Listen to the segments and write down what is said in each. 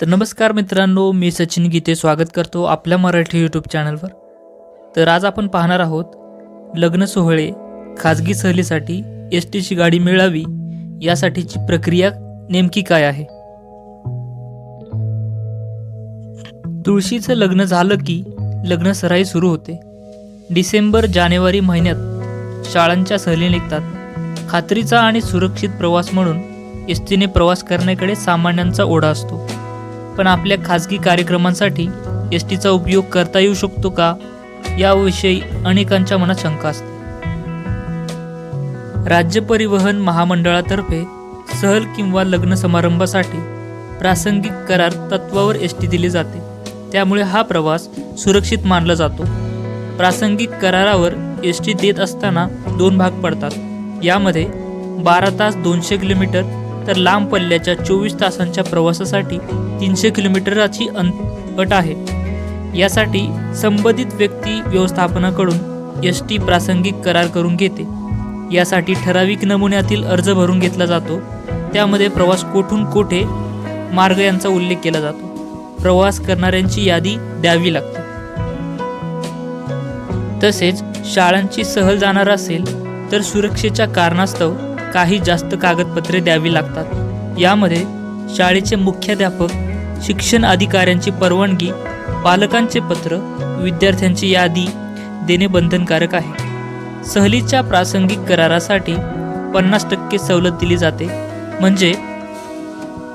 तर नमस्कार मित्रांनो मी सचिन गीते स्वागत करतो आपल्या मराठी यूट्यूब चॅनलवर तर आज आपण पाहणार आहोत लग्न सोहळे खाजगी सहलीसाठी एस टीची गाडी मिळावी यासाठीची प्रक्रिया नेमकी काय आहे? तुळशीचं लग्न झालं की लग्न सराई सुरू होते. डिसेंबर जानेवारी महिन्यात शाळांच्या सहली निघतात. खात्रीचा आणि सुरक्षित प्रवास म्हणून एस टीने प्रवास करण्याकडे सामान्यांचा ओढा असतो. पण आपल्या खाजगी कार्यक्रमांसाठी एस टीचा उपयोग करता येऊ शकतो का? याविषयी अनेकांच्या मनात शंका असते. राज्य परिवहन महामंडळातर्फे सहल किंवा लग्न समारंभासाठी प्रासंगिक करार तत्वावर एस टी दिली जाते. त्यामुळे हा प्रवास सुरक्षित मानला जातो. प्रासंगिक करारावर एस टी देत असताना दोन भाग पडतात. यामध्ये बारा तास दोनशे किलोमीटर तर लांब पल्ल्याच्या चोवीस तासांच्या प्रवासासाठी तीनशे किलोमीटरची अं अट आहे. यासाठी संबंधित व्यक्ती व्यवस्थापनाकडून एस टी प्रासंगिक करार करून घेते. यासाठी ठराविक नमुन्यातील अर्ज भरून घेतला जातो. त्यामध्ये प्रवास कोठून कोठे मार्ग यांचा उल्लेख केला जातो. प्रवास करणाऱ्यांची यादी द्यावी लागते. तसेच शाळांची सहल जाणार असेल तर सुरक्षेच्या कारणास्तव काही जास्त कागदपत्रे द्यावी लागतात. यामध्ये शाळेचे मुख्याध्यापक शिक्षण अधिकाऱ्यांची परवानगी पालकांचे पत्र विद्यार्थ्यांची यादी देणे बंधनकारक आहे. सहलीच्या प्रासंगिक करारासाठी पन्नास टक्के सवलत दिली जाते. म्हणजे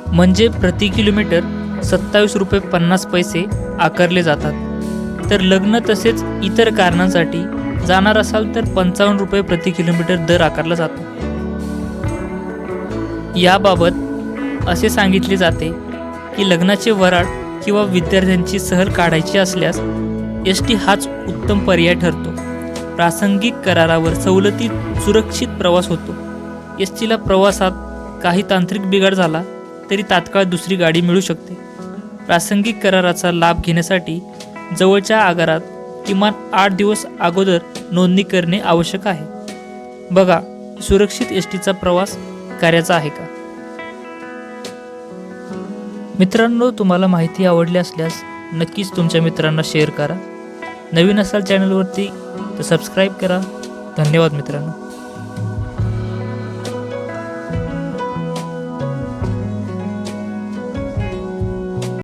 म्हणजे प्रति किलोमीटर सत्तावीस रुपये पन्नास पैसे आकारले जातात. तर लग्न तसेच इतर कारणांसाठी जाणार असाल तर पंचावन्न रुपये प्रति किलोमीटर दर आकारला जातो. याबाबत असे सांगितले जाते की लग्नाचे वराड किंवा विद्यार्थ्यांची सहल काढायची असल्यास एस टी हाच उत्तम पर्याय ठरतो. प्रासंगिक करारावर सवलतीत सुरक्षित प्रवास होतो. एस टीला प्रवासात काही तांत्रिक बिघाड झाला तरी तात्काळ दुसरी गाडी मिळू शकते. प्रासंगिक कराराचा लाभ घेण्यासाठी जवळच्या आगारात किमान आठ दिवस अगोदर नोंदणी करणे आवश्यक आहे. बघा सुरक्षित एस टीचा प्रवास कार्याचा आहे का? मित्रांनो तुम्हाला माहिती आवडली असल्यास नक्कीच तुमच्या मित्रांना शेअर करा. नवीन असाल चॅनलवरती तर सबस्क्राईब करा. धन्यवाद मित्रांनो.